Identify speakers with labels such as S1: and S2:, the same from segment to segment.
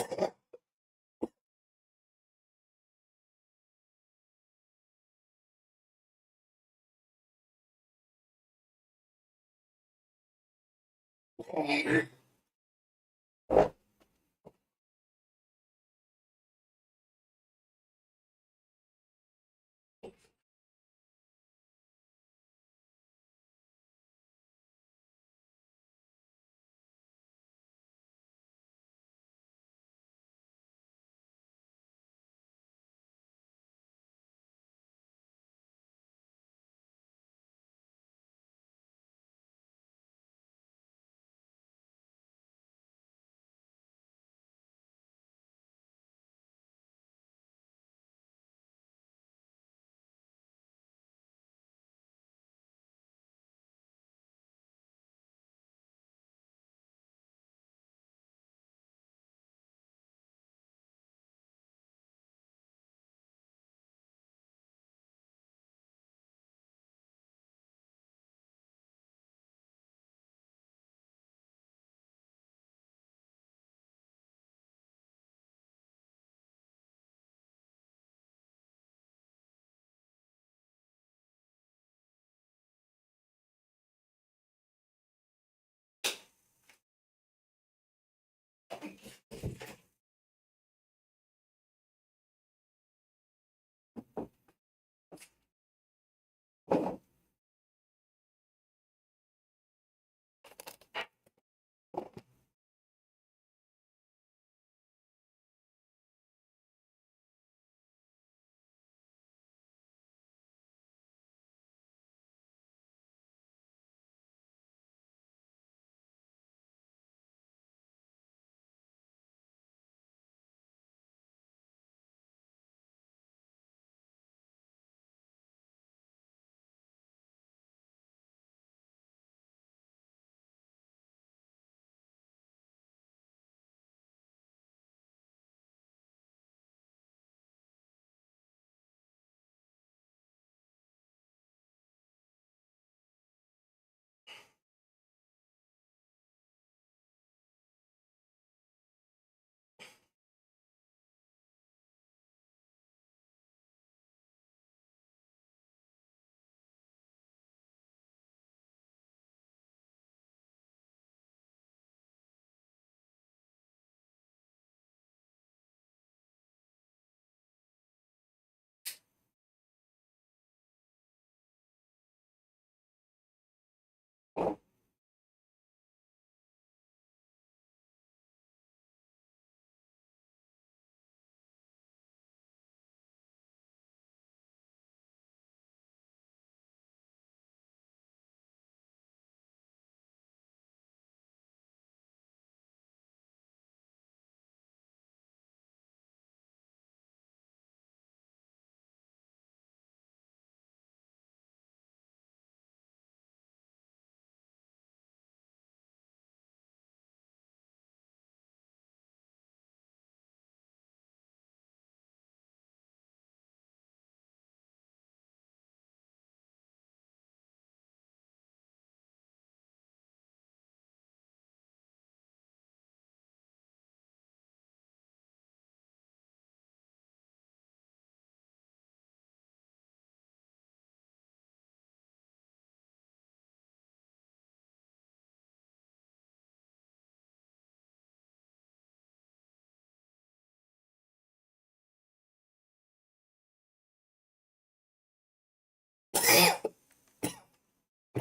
S1: Okay.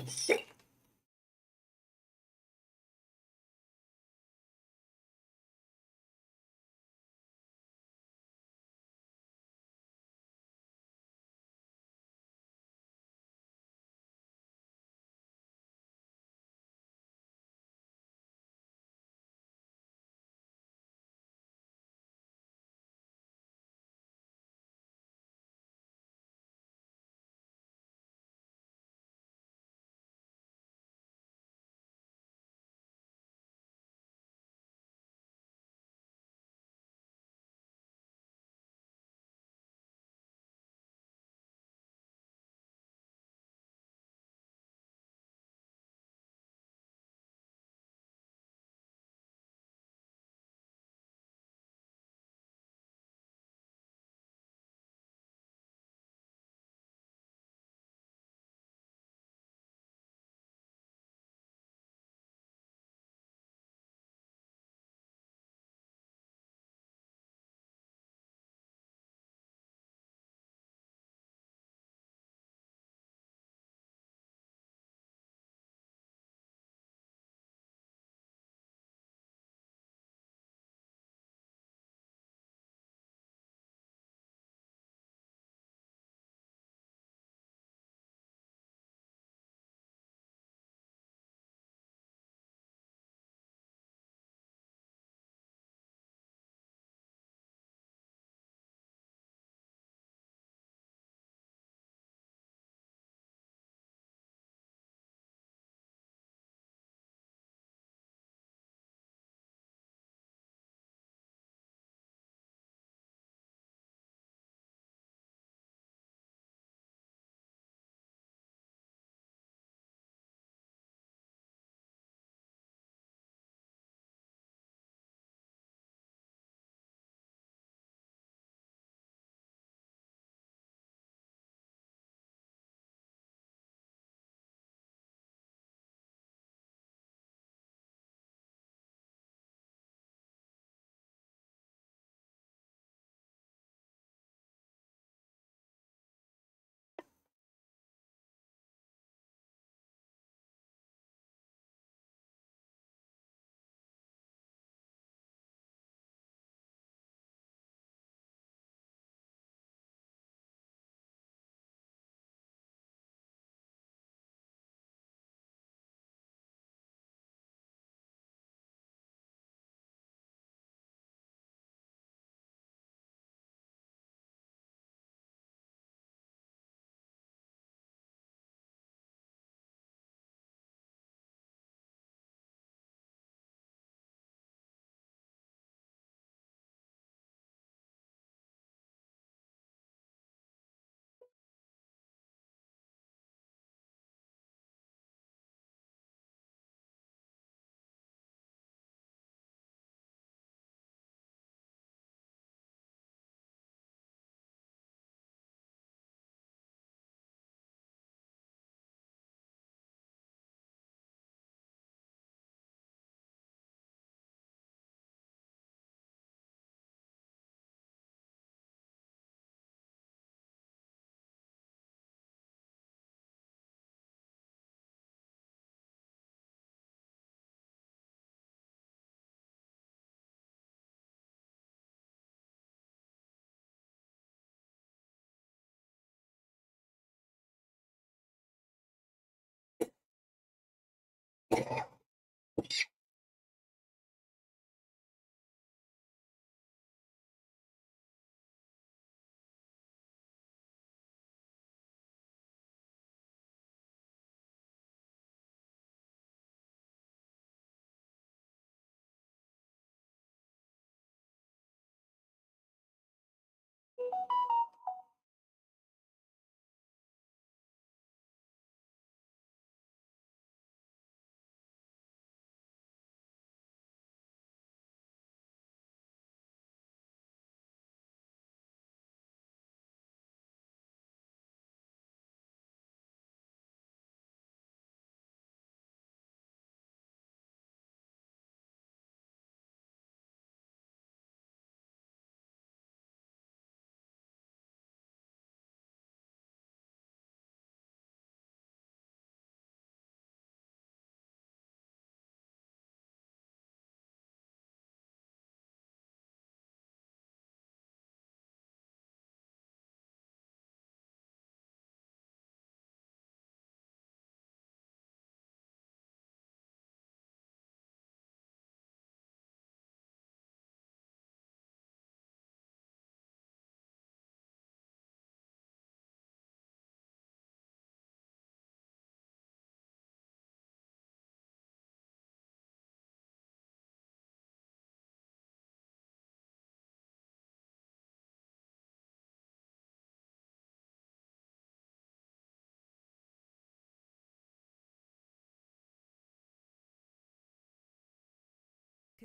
S1: Yeah. Thank you.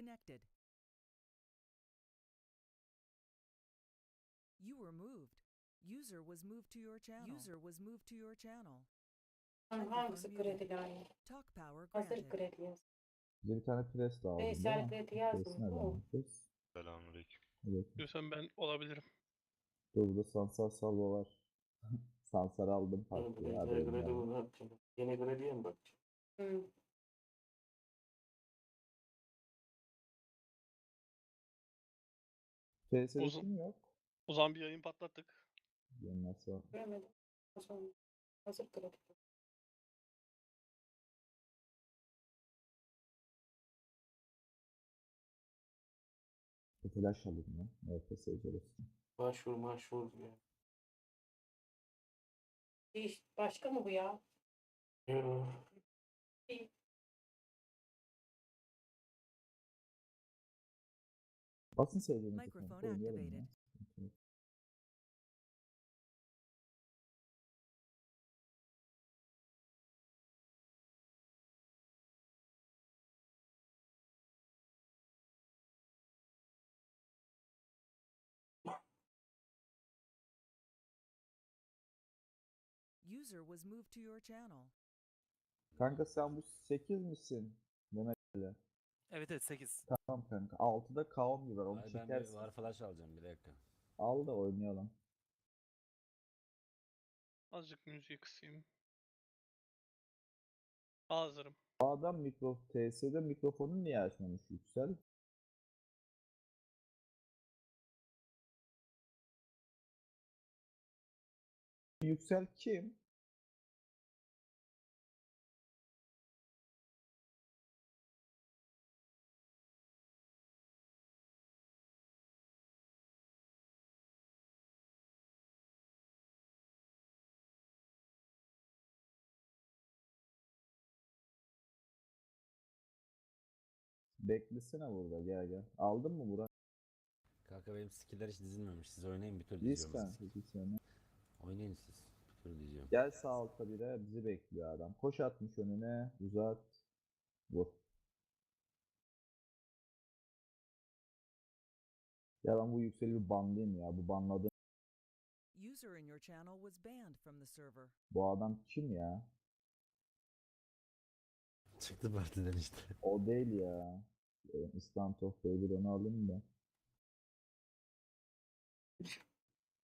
S1: Connected. You were moved. User was moved to your channel. User was moved to your channel.
S2: Hangisi kredi yani?
S1: Talk power
S2: Hazır
S1: granted.
S2: kredi yaz.
S3: Bize bir tane pres değil
S2: Veysel
S3: mi?
S2: kredi yazdım.
S4: Selamünaleyküm.
S3: Evet.
S5: Diyorsan ben olabilirim.
S3: Dur burada Sansar Salvo var. Sansar aldım partiye.
S6: Yeni kredi krediye mi bakacağım?
S3: TS'de
S5: Uzun-
S3: kim yok?
S5: O zaman bir yayın patlattık.
S2: Göremedim. O zaman hazır kredi.
S3: flash alayım ya. NFS içerisinde.
S6: Başvur maşvur diyor.
S2: İş, başka mı bu ya?
S6: Yo.
S3: Basın sevdiğinizi
S1: Microphone activated. User was moved to your channel.
S3: Kanka sen bu 8 misin? Mehmet Ali.
S7: Evet evet 8.
S3: Tamam kanka. 6'da Kaon var. Onu
S8: Ay ben bir
S3: çekersin.
S8: var flash alacağım bir dakika.
S3: Al da oynayalım.
S5: Azıcık müziği kısayım. Hazırım.
S3: Adam mikro TS'de mikrofonu niye açmamış Yüksel? Yüksel kim? Beklesene burada gel gel. Aldın mı Burak?
S8: Kanka benim skill'ler hiç dizilmemiş. Siz oynayın bir türlü
S3: Diz
S8: diyeceğim.
S3: kanka sene.
S8: Oynayın siz. Bir türlü diyeceğim.
S3: Gel sağ alta bire bizi bekliyor adam. Koş atmış önüne uzat. Vur. Ya ben bu yükseli bir banlayayım ya. Bu banladı.
S1: User in your channel was banned from the server.
S3: Bu adam kim ya?
S8: Çıktı partiden işte.
S3: O değil ya. Ee, Instant of Failure onu alayım da.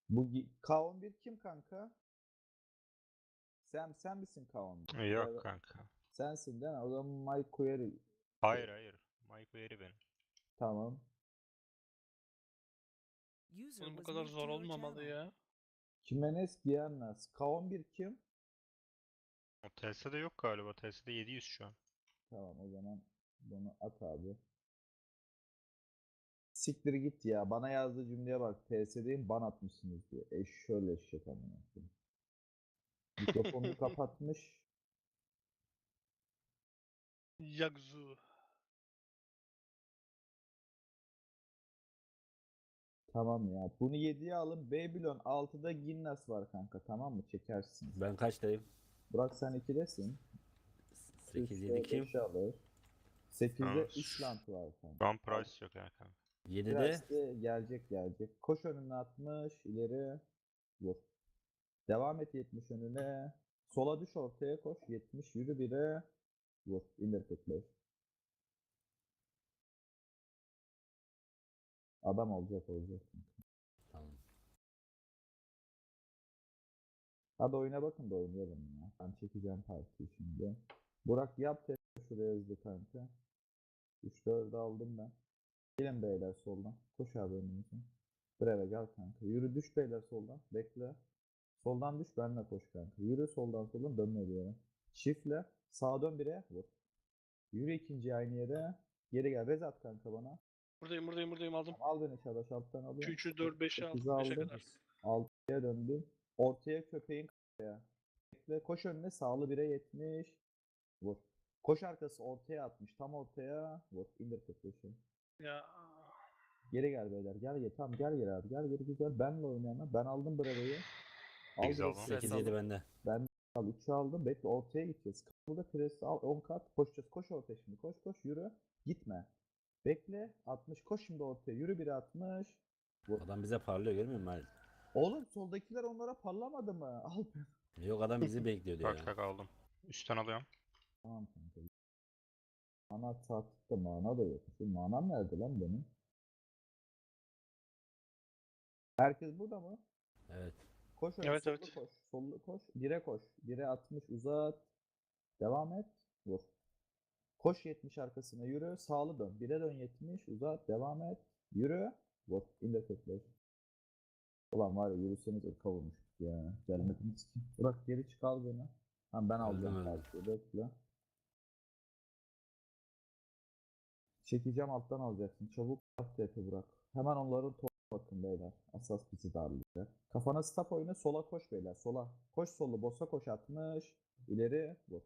S3: Bu gi- K11 kim kanka? Sen sen misin K11? Ya da-
S4: Yok kanka.
S3: Sensin değil mi? O zaman Mike Query.
S4: Hayır hayır. Mike Berry benim.
S3: Tamam.
S5: Oğlum bu kadar zor olmamalı ya.
S3: Jimenez Giannas. K11 kim?
S4: O TS'de yok galiba. TS'de 700 şu an.
S3: Tamam o zaman bunu at abi. Siktir git ya. Bana yazdığı cümleye bak. TSD'yim ban atmışsınız diyor. E şöyle eşek amına koyayım. Mikrofonunu kapatmış.
S5: Yagzu.
S3: Tamam ya. Bunu 7'ye alın. Babylon 6'da Ginnas var kanka. Tamam mı? Çekersiniz.
S8: Ben kaçtayım?
S3: Burak sen 2'desin.
S8: 8
S3: Üstte
S8: 7 kim?
S3: beşi alır. 8'de
S4: Tamam.
S3: İsland var kanka.
S4: Şu an price yok ya kanka.
S8: 7'de
S3: Biraz de gelecek gelecek. Koş önüne 60, ileri vur. Devam et 70 önüne. Sola düş ortaya koş. 70 yürü 1'e vur. İndir tıklayı. Adam olacak olacak.
S8: Tamam.
S3: Hadi oyuna bakın da oynayalım ya. Ben çekeceğim partiyi şimdi. Burak yap şuraya hızlı kanka. 3-4'ü aldım ben. Gelin beyler soldan. Koş abi önümüze. Breve gel kanka. Yürü düş beyler soldan. Bekle. Soldan düş benle koş kanka. Yürü soldan soldan dönme bir yere. Çiftle. Sağa dön bire. Vur. Yürü ikinci aynı yere. Geri gel. Rez at kanka bana.
S5: Buradayım buradayım buradayım aldım.
S3: Al beni çadaş alttan alıyorum.
S5: 3'ü 4 5'i aldım.
S3: Sekizi
S5: 5'e
S3: aldım.
S5: kadar.
S3: Altıya döndüm. Ortaya köpeğin kafaya. Bekle. Koş önüne sağlı bire 70. Vur. Koş arkası ortaya atmış. Tam ortaya. Vur. İndir köpeği.
S5: Ya
S3: Geri gel beyler. Gel gel. Tamam gel geri abi. Gel geri güzel. Benle oynayanlar. Ben aldım Bravo'yu. Direkt
S4: aldım.
S3: sekiz
S8: 8
S1: Pres
S8: 7
S1: aldım.
S8: bende.
S3: al. 3'ü aldım. Bekle ortaya gideceğiz. Burada pres al. 10 kat. Koşacağız. Koş ortaya şimdi. Koş koş yürü. Gitme. Bekle. 60. Koş şimdi ortaya. Yürü biri 60. Vur.
S8: Adam bize parlıyor görmüyor musun Halit?
S3: Oğlum soldakiler onlara parlamadı mı? Al.
S8: Yok adam bizi bekliyordu ya.
S4: Tak tak aldım. Üstten alıyorum.
S3: Tamam kanka. Mana da mana da yok. Şu manam nerede lan benim? Herkes burada mı?
S8: Evet.
S3: Koş öne
S5: Evet,
S3: sollu
S5: evet.
S3: koş. Sollu koş. Bire koş. Bire 60 uzat. Devam et. Vur. Koş 70 arkasına yürü. Sağlı dön. Bire dön 70 uzat. Devam et. Yürü. Vur. İndir tekrar. Ulan var ya yürüseniz ırka vurmuştuk ya. Gelmediniz ki. Bırak geri çık al beni. Ha ben partiyi. Bekle. Çekeceğim alttan alacaksın. Çabuk TP bırak. Hemen onların top bakın beyler. Asas bizi darlayacak. Kafana stop oyna sola koş beyler. Sola. Koş sollu. Bossa koş 60. İleri vur.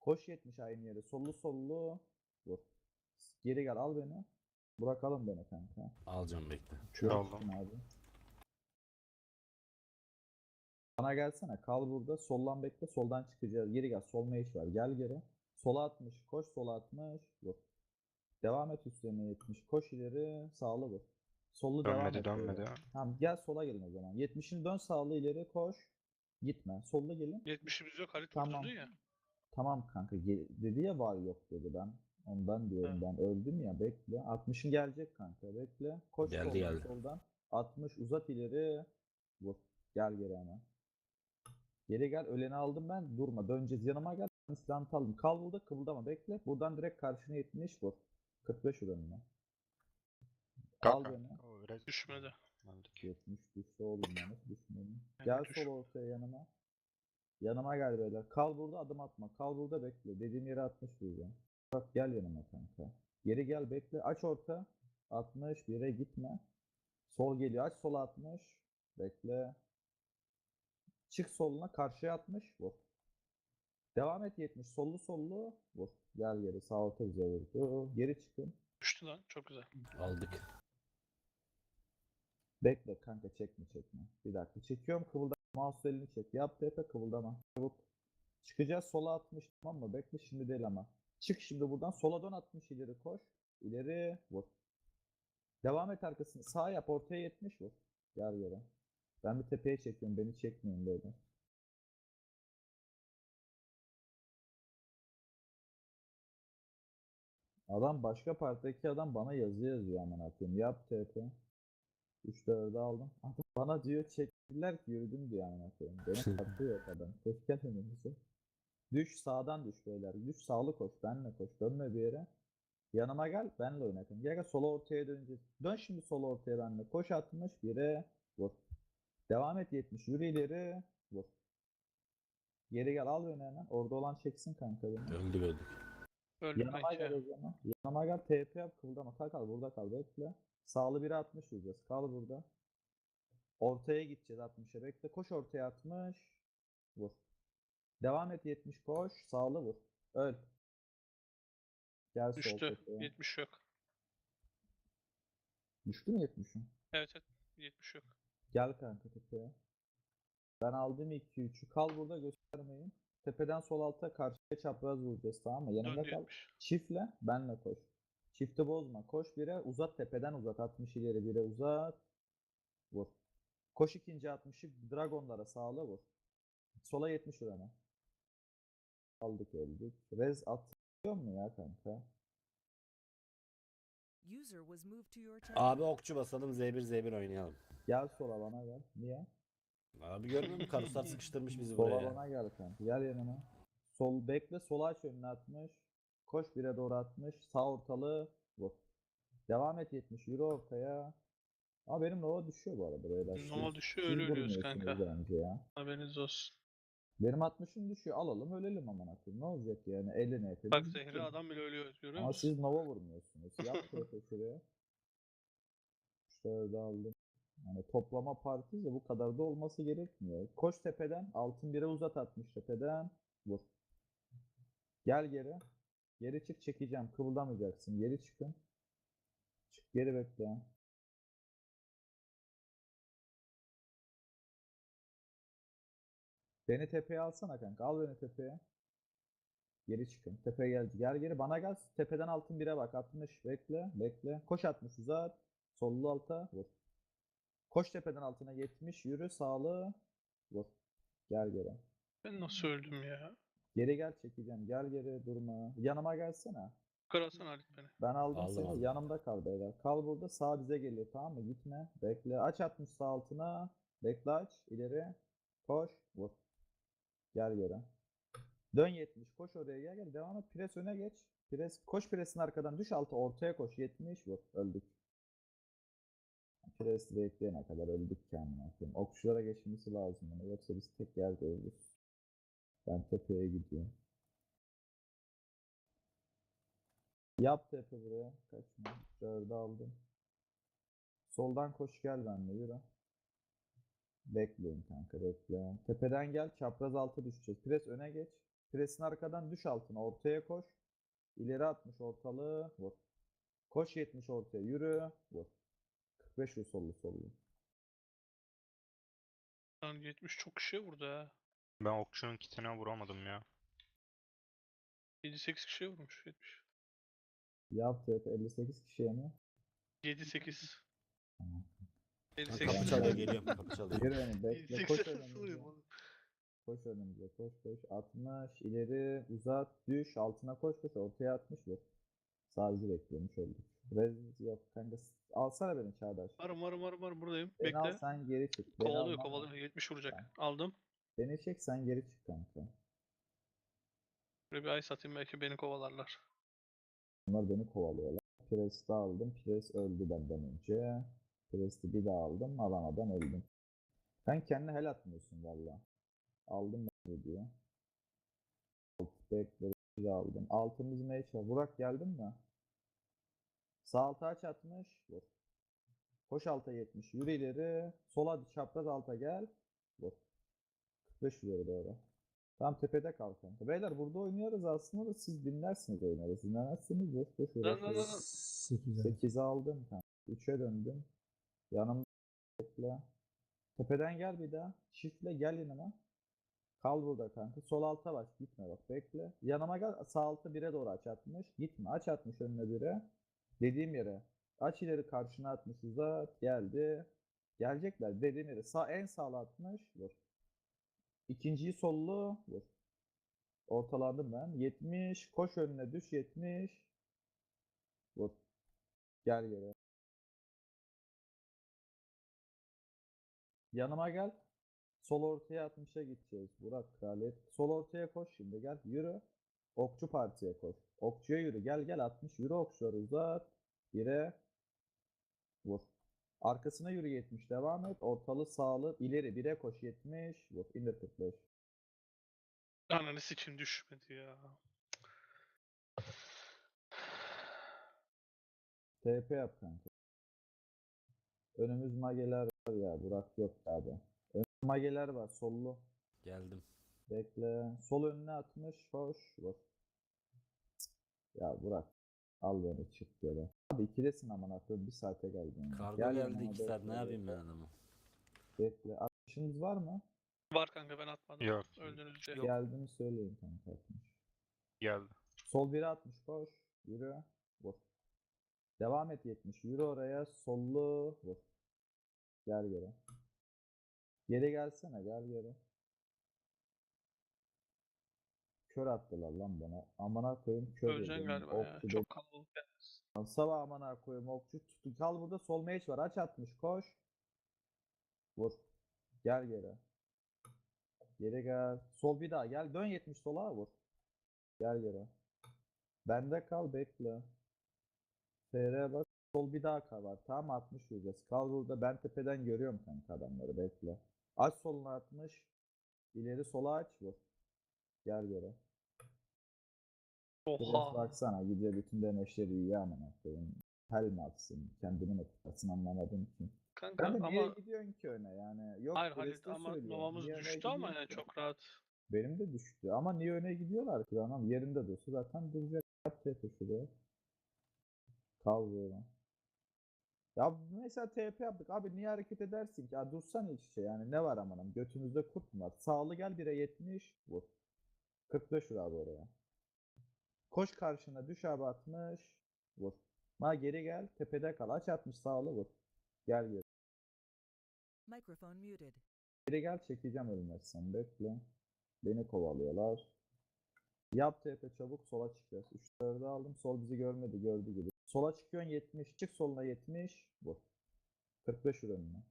S3: Koş 70 aynı yere. Sollu sollu vur. Geri gel al beni. Bırakalım beni kanka.
S8: Alacağım bekle.
S3: Şuraya
S4: Aldım.
S3: abi. Bana gelsene. Kal burada. Soldan bekle. Soldan çıkacağız. Geri gel. Sol meş var. Gel geri. Sola 60. Koş sola 60. Vur. Devam et üstlerine 70. Koş ileri. Sağlı vur. Sollu devam
S4: Dönmedi
S3: et.
S4: dönmedi.
S3: böyle. Tamam gel sola gelin o zaman. 70'ini dön sağlı ileri koş. Gitme. Solda gelin.
S5: 70'imiz yok Halit
S3: Tamam.
S5: ya.
S3: Tamam kanka. ge- dedi ya var yok dedi ben. Ondan diyorum ben. Öldüm ya bekle. 60'ın gelecek kanka. Bekle. Koş
S8: Geldi,
S3: soldan
S8: geldi.
S3: soldan. 60 uzat ileri. Vur. Gel geri hemen. Geri gel. Öleni aldım ben. Durma. Döneceğiz. Yanıma gel. Silahını aldım. Kal burada. Kıvıldama. Bekle. Buradan direkt karşına 70 vur. 45 vur önüne. Al
S4: Kalk
S3: beni.
S4: kanka. O biraz
S5: Düşmedi.
S4: Öldük.
S3: 70 düştü oğlum ya. Nasıl düşmedim?
S5: Ben
S3: Gel
S5: düş-
S3: sol ortaya yanıma. Yanıma gel beyler. Kal burada adım atma. Kal burada bekle. Dediğim yere 60 vuracağım. Bak gel yanıma kanka. Geri gel bekle. Aç orta. 60 bir yere gitme. Sol geliyor. Aç sola 60. Bekle. Çık soluna karşıya 60. Vur. Devam et 70. Sollu sollu. Vur. Gel geri. Sağ orta bize vurdu. Geri çıkın.
S5: Düştü lan çok güzel.
S8: Aldık.
S3: Bekle kanka çekme çekme. Bir dakika çekiyorum kıvıldama. Mouse elini çek. Yap tepe kıvıldama. Çabuk. Çıkacağız sola 60 tamam mı? Bekle şimdi değil ama. Çık şimdi buradan sola dön 60 ileri koş. İleri vur. Devam et arkasını. Sağ yap ortaya 70 vur. Gel yere. Ben bir tepeye çekiyorum. Beni çekmeyin böyle. Adam başka partideki adam bana yazı yazıyor aman atayım. Yap TP. 3 4'ü aldım. Adam bana diyor çektiler ki yürüdüm diyor aman atayım. Beni katıyor adam. Koş gel önümüze. Düş sağdan düş beyler. Düş sağlı koş. Benle koş. Dönme bir yere. Yanıma gel. Benle oynatın. Gel sola ortaya döneceğiz. Dön şimdi sola ortaya benle. Koş 60. 1'e vur. Devam et 70. Yürü ileri. Vur. Geri gel al beni hemen. Orada olan çeksin kanka beni.
S8: Öldük öldük.
S5: Öldüm
S3: Yanıma gel o zaman. Yanıma gel TP yap kıvıldama. Kal kal burada kal bekle. Sağlı 1'e 60 vuracağız. Kal burada. Ortaya gideceğiz 60'a bekle. Koş ortaya 60. Vur. Devam et 70 koş. Sağlı vur. Öl. Gel sol
S5: Düştü.
S3: tepeye.
S5: 70 yok.
S3: Düştü mü 70'in?
S5: Evet evet. 70 yok.
S3: Gel kanka tepeye. Ben aldım 2-3'ü. Kal burada göstermeyin. Tepeden sol alta karşıya çapraz vuracağız tamam mı? Yanımda kal.
S5: 70.
S3: Çiftle benle koş. Çifti bozma. Koş bire uzat tepeden uzat. 60 ileri bire uzat. Vur. Koş ikinci 60'ı dragonlara sağla vur. Sola 70 vurana. Aldık öldük. Rez atıyor mu ya kanka?
S1: User was moved to your channel.
S8: Abi okçu basalım Z1 Z1 oynayalım.
S3: Gel sola bana gel. Niye?
S8: Abi görmüyor musun? Karuslar sıkıştırmış bizi
S3: Sola
S8: buraya.
S3: bana gel kanka. Gel yanıma. Sol bekle. Sola aç önüne 60. Koş bire doğru 60. Sağ ortalığı vur. Devam et 70. Yürü ortaya. Ama benim Nova düşüyor bu arada beyler.
S5: Nova düşüyor öyle ölüyoruz kanka.
S3: Bence ya.
S5: Haberiniz olsun.
S3: Benim 60'ım düşüyor. Alalım ölelim aman akıllı. Ne olacak yani? 50 NP.
S5: Bak zehri adam bile ölüyor. Görüyor
S3: Ama
S5: musun?
S3: siz Nova vurmuyorsunuz. Yap şuraya. Şöyle aldım. Yani toplama partisi de bu kadar da olması gerekmiyor. Koş tepeden. Altın bire uzat atmış tepeden. Vur. Gel geri. Geri çık çekeceğim. Kıvıldamayacaksın. Geri çıkın. Çık geri bekle. Beni tepeye alsana kanka. Al beni tepeye. Geri çıkın. Tepeye gel. Gel geri. Bana gel. Tepeden altın bire bak. 60. Bekle. Bekle. Koş 60 uzat. Sollu alta. Vur. Koş tepeden altına 70. Yürü. Sağlı. Vur. Gel geri.
S5: Ben nasıl öldüm ya?
S3: Geri gel çekeceğim. Gel geri durma. Yanıma gelsene.
S5: Kırasana Halit beni.
S3: Ben aldım,
S8: Aldım,
S3: seni.
S8: aldım.
S3: Yanımda kal beyler. Kal burada. Sağ bize geliyor tamam mı? Gitme. Bekle. Aç 60 sağ altına. Bekle aç. İleri. Koş. Vur. Gel geri. Dön 70. Koş oraya gel gel. Devam et. Pres öne geç. Pres. Koş presin arkadan. Düş altı. Ortaya koş. 70. Vur. Öldük. Pres bekleyene kadar öldük kendine. Okçulara geçmesi lazım. Yani. Yoksa biz tek yerde ölürüz. Ben tepeye gidiyorum. Yap tepe buraya. Kaçma. Dördü aldım. Soldan koş gel benimle yürü. Bekleyin kanka bekle. Tepeden gel çapraz altı düşeceğiz. Pres öne geç. Presin arkadan düş altına ortaya koş. İleri 60 ortalığı vur. Koş 70 ortaya yürü vur. 45 vur sollu sollu.
S5: Lan 70 çok kişiye vurdu ha.
S4: Ben okçunun kitine vuramadım ya.
S5: 7-8 kişiye vurmuş 70.
S3: Yap tepe 58 kişiye mi?
S5: 7-8.
S3: Tamam.
S5: 7-8
S8: Kapı
S3: Sekiz
S8: çalıyor
S3: yani.
S8: geliyorum kapı çalıyor.
S3: Yürü beni bekle koş
S5: 7-8
S3: önümüze.
S5: oğlum.
S3: Koş önümüze koş koş 60 ileri uzat düş altına koş koş ortaya 60 vur. Sadece bekliyormuş öldük. Rez yok kanka alsana beni Çağdaş.
S5: Varım varım varım varım buradayım.
S3: Beni al
S5: Bekle.
S3: sen geri çık. Beni
S5: Kovalıyor
S3: alma.
S5: kovalıyor. 70 vuracak.
S3: Tamam.
S5: Aldım.
S3: Beni çek sen geri çık kanka.
S5: Böyle bir ay satayım belki beni kovalarlar.
S3: Bunlar beni kovalıyorlar. Pres'i aldım. Pres öldü benden önce. Pres'i bir daha aldım. Alamadan öldüm. Sen kendine hel atmıyorsun valla. Aldım ben diyor. Alt bekleri bir daha aldım. Altımız var. Burak geldin mi? Sağ alta aç atmış. Vur. Koş alta 70. Yürü ileri. Sola çapraz alta gel. Vur. 45 ileri doğru. Tam tepede kal kanka. Beyler burada oynuyoruz aslında da siz dinlersiniz oynarız. Dinlemezsiniz boş boş
S5: lan.
S3: 8'e aldım kanka. 3'e döndüm. Yanımda bekle. Tepeden gel bir daha. Çiftle gel yanıma. Kal burada kanka. Sol alta bak. Gitme bak. Bekle. Yanıma gel. Sağ altı 1'e doğru aç atmış. Gitme. Aç atmış önüne 1'e. Dediğim yere. Aç ileri karşına atmış uzat. Geldi. Gelecekler. Dediğim yere. Sağ en sağla atmış. Vur. İkinciyi sollu. Vur. Ortalandım ben. 70. Koş önüne düş 70. Vur. Gel geri. Yanıma gel. Sol ortaya 60'a gideceğiz. Burak Kraliyet. Sol ortaya koş şimdi gel. Yürü. Okçu partiye koş. Okçuya yürü. Gel gel 60. Yürü okçuları uzat. Yere. Vur. Arkasına yürü 70. Devam et. Ortalı sağlı. ileri 1'e koş 70. Vur. İndir 45.
S5: Ananı sikim düşmedi ya.
S3: TP yap kanka. Önümüz mageler var ya. Burak yok abi. Mageler var. Sollu.
S8: Geldim.
S3: Bekle. Sol önüne atmış. Hoş. Vur. Ya Burak. Al beni çık yere. Abi ikidesin aman akıllı. Bir saate geldin.
S8: Kargo
S3: Gel
S8: geldi 2 saat ne yapayım ben adamı?
S3: Bekle. Atışınız var mı?
S5: Var kanka ben atmadım.
S4: Yok.
S5: Öldüğünüzce.
S8: Yok.
S3: Geldiğini söyleyin kanka atmış.
S4: Geldi.
S3: Sol biri atmış. Koş. Yürü. Vur. Devam et 70. Yürü oraya. Sollu. Vur. Gel geri. Geri gelsene. Gel geri. Kör attılar lan bana. Amına koyayım kör
S5: Öleceksin galiba ya.
S3: Okçu
S5: Çok kalabalık. yani.
S3: Sabah amına koyayım okçu tuttu. Kal burada sol mage var. Aç atmış. Koş. Vur. Gel geri. Geri gel. Sol bir daha gel. Dön 70 sola vur. Gel geri. Bende kal bekle. FR bak. Sol bir daha kal var. Tamam 60 vuracağız. Kal burada. Ben tepeden görüyorum kanka adamları. Bekle. Aç soluna 60. İleri sola aç vur. Gel. Biraz
S5: Oha.
S3: baksana gidiyor bütün deneçleri iyi amına koyayım. Hel mi atsın? Kendini mi tutarsın anlamadım ki.
S5: Kanka
S3: Ben de niye
S5: ama
S3: gidiyorsun ki öne yani? Yok
S5: hayır Halit ama novamız düştü ama yani çok rahat.
S3: Benim de düştü ama niye öne gidiyorlar ki lan? Yerinde dursa zaten duracak. Yap şuraya. Kal böyle. Ya mesela TP yaptık. Abi niye hareket edersin ki? Ya dursan iç içe yani. Ne var amanım? Götümüzde kurt mu var? Sağlı gel 1'e 70. Vur. 45 vur abi oraya. Koş karşına düş abi 60. Vur. Ma geri gel. Tepede kal. Aç 60 sağlı vur. Gel geri.
S1: Microphone muted.
S3: Geri gel çekeceğim ölmezsen bekle. Beni kovalıyorlar. Yap TP çabuk sola çıkacağız. 3 4'ü aldım. Sol bizi görmedi gördü gibi. Sola çıkıyorsun 70. Çık soluna 70. Vur. 45 vur önüne.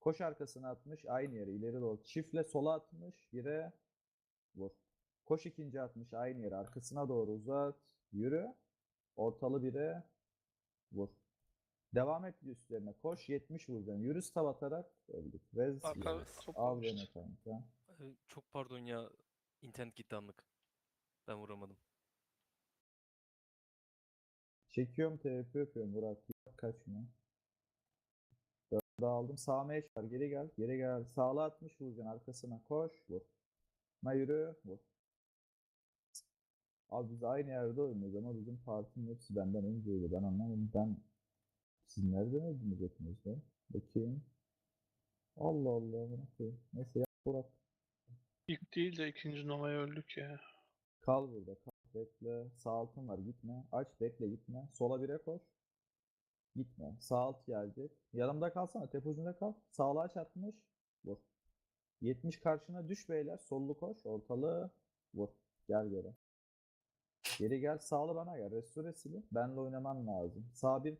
S3: Koş arkasına 60. Aynı yere ileri doğru. Çiftle sola 60. 1'e vur. Koş ikinci 60. Aynı yere arkasına doğru uzat. Yürü. Ortalı 1'e vur. Devam et üstlerine. Koş 70 vuracaksın. Yürü stav atarak öldük. Rez
S5: Arka çok
S3: kanka.
S7: Çok pardon ya. internet gitti anlık. Ben vuramadım.
S3: Çekiyorum TP yapıyorum Burak. Kaçma. Dörde aldım. Sağ meş var. Geri gel. Geri gel. Sağla 60 vuracaksın. Arkasına koş. Vur. Ma yürü. Vur. Abi biz aynı yerde oynuyoruz ama bizim partinin hepsi benden önceydi. Ben anlamadım. Ben siz nereden öldünüz hepiniz de? Bakayım. Allah Allah. Bırak. Neyse yap Burak.
S5: İlk değil de ikinci Nova'ya öldük ya.
S3: Kal burada. Kal. Bekle. Sağ altın var. Gitme. Aç. Bekle. Gitme. Sola bire koş. Gitme. Sağ alt gelecek. Yanımda kalsana. Tep ucunda kal. Aç 60. Vur. 70 karşına düş beyler. Sollu koş. Ortalığı vur. Gel geri. Geri gel. Sağlı bana gel. Restore sili. Benle oynaman lazım. Sağ bir